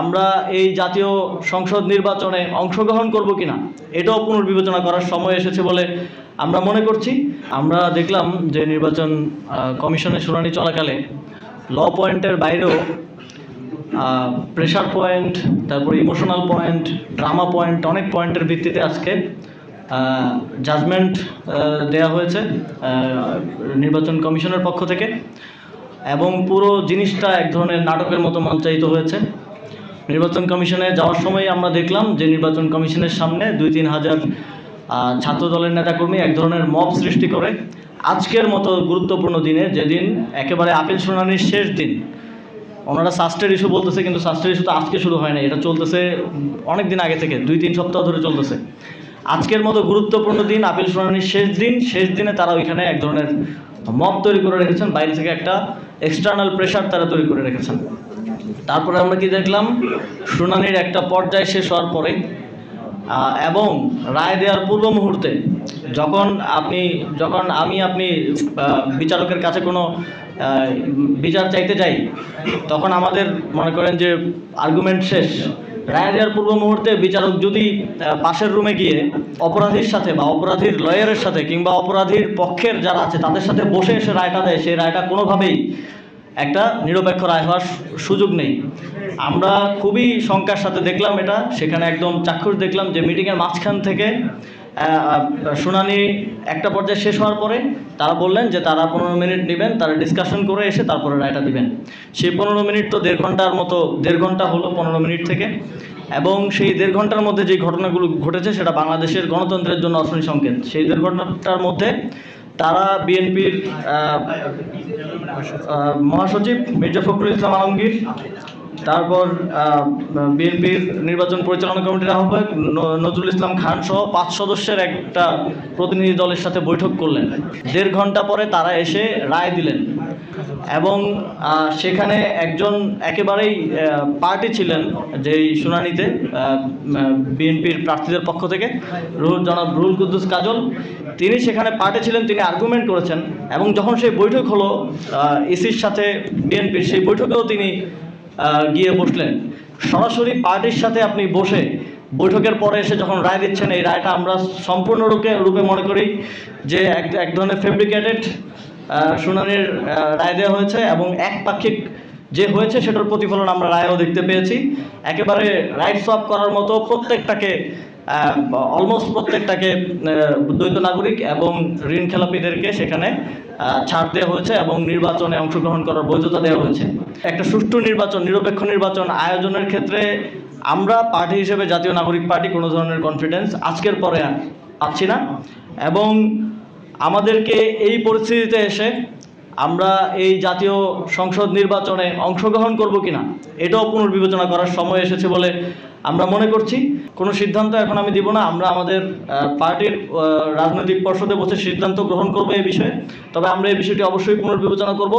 আমরা এই জাতীয় সংসদ নির্বাচনে অংশগ্রহণ করব কিনা, এটাও পুনর্বিবেচনা করার সময় এসেছে বলে আমরা মনে করছি। আমরা দেখলাম যে নির্বাচন কমিশনের শুনানি চলাকালে ল পয়েন্টের বাইরেও প্রেশার পয়েন্ট তারপর ইমোশনাল পয়েন্ট ড্রামা পয়েন্ট অনেক পয়েন্টের ভিত্তিতে আজকে জাজমেন্ট দেয়া হয়েছে নির্বাচন কমিশনের পক্ষ থেকে। এবং পুরো জিনিসটা এক ধরনের নাটকের মতো মঞ্চায়িত হয়েছে। নির্বাচন কমিশনে যাওয়ার সময় আমরা দেখলাম যে নির্বাচন কমিশনের সামনে দুই তিন হাজার ছাত্র দলের নেতাকর্মী এক ধরনের মব সৃষ্টি করে। আজকের মতো গুরুত্বপূর্ণ দিনে যেদিন একেবারে আপিল শুনানির শেষ দিন, ওনারা সাস্টের ইস্যু বলতেছে, কিন্তু সাস্টের ইস্যু তো আজকে শুরু হয় না এটা চলতেছে অনেক দিন আগে থেকে, দুই তিন সপ্তাহ ধরে চলতেছে। আজকের মতো গুরুত্বপূর্ণ দিন, আপিল শুনানির শেষ দিন, শেষ দিনে তারা ওইখানে এক ধরনের মব তৈরি করে রেখেছেন। বাইরে থেকে একটা এক্সটার্নাল প্রেশার তারা তৈরি করে রেখেছেন। তারপরে আমরা কি দেখলাম? শুনানির একটা পর্যায় শেষ হওয়ার পরে এবং রায় দেওয়ার পূর্ব মুহূর্তে যখন আপনি, যখন আমি আপনি বিচারকের কাছে কোনো বিচার চাইতে যাই, তখন আমাদের মনে করেন যে আর্গুমেন্ট শেষ। রায় দেওয়ার পূর্ব মুহূর্তে বিচারক যদি পাশের রুমে গিয়ে অপরাধীর সাথে বা অপরাধীর লয়ারের সাথে কিংবা অপরাধীর পক্ষের যারা আছে, তাদের সাথে বসে এসে রায়টা দেয়, সেই রায়টা কোনোভাবেই একটা নিরপেক্ষ রায় হওয়ার সুযোগ নেই। আমরা খুবই শঙ্কার সাথে দেখলাম এটা। সেখানে একদম চাক্ষুষ দেখলাম যে মিটিংয়ের মাঝখান থেকে শুনানি একটা পর্যায়ে শেষ হওয়ার পরে তারা বললেন যে তারা পনেরো মিনিট নেবেন, তারা ডিসকাশন করে এসে তারপরে রায়টা দিবেন। সেই পনেরো মিনিট তো দেড় ঘণ্টার মতো, দেড় ঘণ্টা হলো পনেরো মিনিট থেকে। এবং সেই দেড় ঘণ্টার মধ্যে যে ঘটনাগুলো ঘটেছে সেটা বাংলাদেশের গণতন্ত্রের জন্য অশনি সংকেত। সেই দেড় ঘণ্টার মধ্যে তারা বিএনপির মহাসচিব মির্জা ফখরুল ইসলাম আলমগীর তারপর বিএনপির নির্বাচন পরিচালনা কমিটির আহ্বায়ক নজরুল ইসলাম খান সহ পাঁচ সদস্যের একটা প্রতিনিধি দলের সাথে বৈঠক করলেন। দেড় ঘণ্টা পরে তারা এসে রায় দিলেন এবং সেখানে একজন একেবারেই পার্টি ছিলেন যেই শুনানিতে বিএনপির প্রার্থীদের পক্ষ থেকে রুহুল জনাব রুহুল কুদ্দুস কাজল। তিনি সেখানে পার্টি ছিলেন, তিনি আর্গুমেন্ট করেছেন এবং যখন সেই বৈঠক হলো ইসির সাথে বিএনপির সেই বৈঠকেও তিনি গিয়ে বসলেন। সরাসরি পার্টির সাথে আপনি বসে বৈঠকের পরে এসে যখন রায় দিচ্ছেন, এই রায়টা আমরা সম্পূর্ণরূপে রূপে মনে করি যে এক এক ধরনের ফেব্রিকেটেড শুনানির রায় দেওয়া হয়েছে এবং একপাক্ষিক যে হয়েছে সেটার প্রতিফলন আমরা রায়েও দেখতে পেয়েছি। একেবারে রাইট সোয়াপ করার মতো প্রত্যেকটাকে অলমোস্ট প্রত্যেকটাকে দ্বৈত নাগরিক এবং ঋণ খেলাপিদেরকে সেখানে ছাড় দেওয়া হয়েছে এবং নির্বাচনে অংশগ্রহণ করার বৈধতা দেওয়া হয়েছে। একটা সুষ্ঠু নির্বাচন, নিরপেক্ষ নির্বাচন আয়োজনের ক্ষেত্রে আমরা পার্টি হিসেবে, জাতীয় নাগরিক পার্টি, কোনো ধরনের কনফিডেন্স আজকের পরে পাচ্ছি না। এবং আমাদেরকে এই পরিস্থিতিতে এসে আমরা এই জাতীয় সংসদ নির্বাচনে অংশগ্রহণ করব কিনা, এটাও পুনর্বিবেচনা করার সময় এসেছে বলে আমরা মনে করছি। কোনো সিদ্ধান্ত এখন আমি দিব না, আমরা আমাদের পার্টির রাজনৈতিক পর্ষদে বসে সিদ্ধান্ত গ্রহণ করব এই বিষয়ে। তবে আমরা এই বিষয়টি অবশ্যই পুনর্বিবেচনা করব।